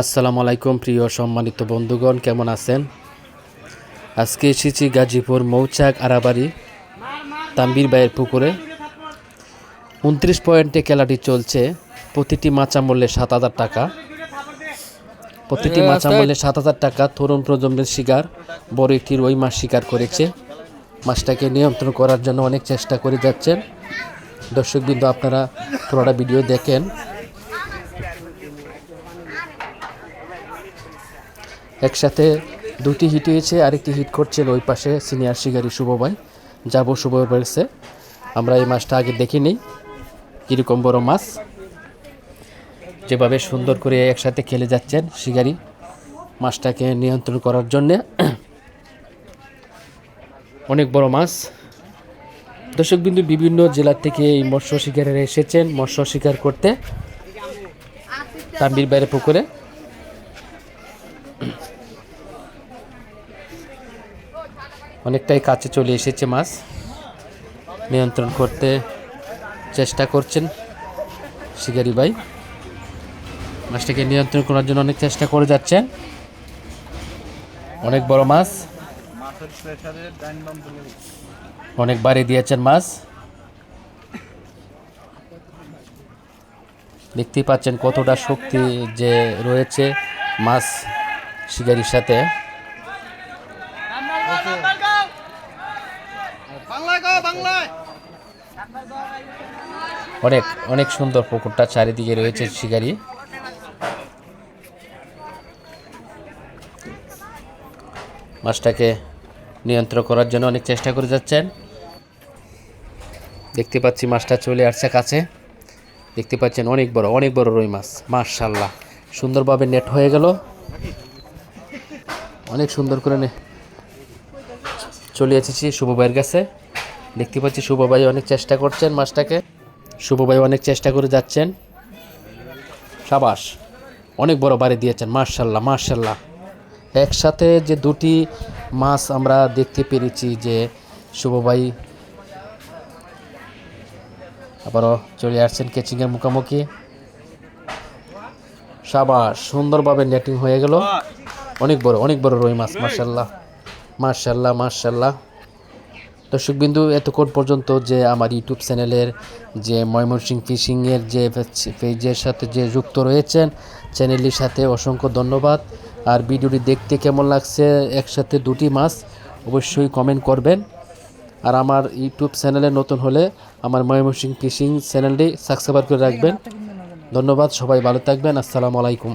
আসসালামু আলাইকুম প্রিয় সম্মানিত বন্ধুগণ কেমন আছেন? আজকে এসেছি গাজীপুর মৌচাক আরাবাড়ি তাম্বির বাইয়ের পুকুরে। উনত্রিশ পয়েন্টে খেলাটি চলছে প্রতিটি মাচা মূল্যে সাত হাজার টাকা। প্রতিটি মাচা মূল্যে সাত হাজার টাকা তরুণ প্রজন্মের শিকার বড় একটি রুই মাছ শিকার করেছে। মাছটাকে নিয়ন্ত্রণ করার জন্য অনেক চেষ্টা করে যাচ্ছেন। দর্শকবৃন্দ আপনারা পুরোটা ভিডিও দেখেন। একসাথে দুটি হিট হয়েছে, আরেকটি হিট করছেন ওই পাশে সিনিয়র শিকারী শুভ ভাই। যাব শুভ বলছে। আমরা এই মাছটা আগে দেখিনি কীরকম বড় মাছ। যেভাবে সুন্দর করে একসাথে খেলে যাচ্ছেন শিকারি, মাছটাকে নিয়ন্ত্রণ করার জন্যে। অনেক বড় মাছ। দর্শকবিন্দু, বিভিন্ন জেলা থেকে এই মৎস্য শিকারেরা এসেছেন। মৎস্য শিকার করতে। তাম্বির বাইরে পুকুরে। অনেকটাই কাছে চলে এসেছে মাছ। নিয়ন্ত্রণ করতে চেষ্টা করছেন শিকারি ভাই। মাছটাকে নিয়ন্ত্রণ করার জন্য অনেক চেষ্টা করে যাচ্ছেন। অনেক বড় মাছ। অনেক বাড়ি দিয়েছেন মাছ। দেখতেই পাচ্ছেন কতটা শক্তি যে রয়েছে মাছ শিকারির সাথে। অনেক অনেক সুন্দর পুকুরটা, চারিদিকে রয়েছে শিকারি। মাছটাকে নিয়ন্ত্রণ করার জন্য অনেক চেষ্টা করে যাচ্ছেন। দেখতে পাচ্ছি মাছটা চলে আসছে কাছে। দেখতে পাচ্ছেন অনেক বড় অনেক বড় রুই মাছ। মার্শাল্লাহ সুন্দরভাবে নেট হয়ে গেল। অনেক সুন্দর করে চলে এসেছি শুভ ভাইয়ের কাছে। দেখতে পাচ্ছি শুভ ভাই অনেক চেষ্টা করছেন মাছটাকে। শুভ ভাই অনেক চেষ্টা করে যাচ্ছেন। সাবাস, অনেক বড় বাড়ি দিয়েছেন মার্শাল্লাহ মার্শাল্লাহ একসাথে যে দুটি মাছ আমরা দেখতে পেরেছি যে শুভ ভাই আবারও চলে আসছেন কেচিংয়ের মুখোমুখি। সাবাস, সুন্দরভাবে নেটিং হয়ে গেল। অনেক বড় অনেক বড় রুই মাছ মার্শাল্লাহ মার্শাল্লাহ মার্শাল্লাহ দর্শকবিন্দু, এতক্ষণ পর্যন্ত যে আমার ইউটিউব চ্যানেলের যে ময়মনসিং ফিশিংয়ের যে পেজের সাথে যে যুক্ত রয়েছেন, চ্যানেলটির সাথে অসংখ্য ধন্যবাদ। আর ভিডিওটি দেখতে কেমন লাগছে, একসাথে দুটি মাছ অবশ্যই কমেন্ট করবেন। আর আমার ইউটিউব চ্যানেলে নতুন হলে আমার ময়মনসিং ফিশিং চ্যানেলটি সাবস্ক্রাইব করে রাখবেন। ধন্যবাদ, সবাই ভালো থাকবেন, আসসালামু আলাইকুম।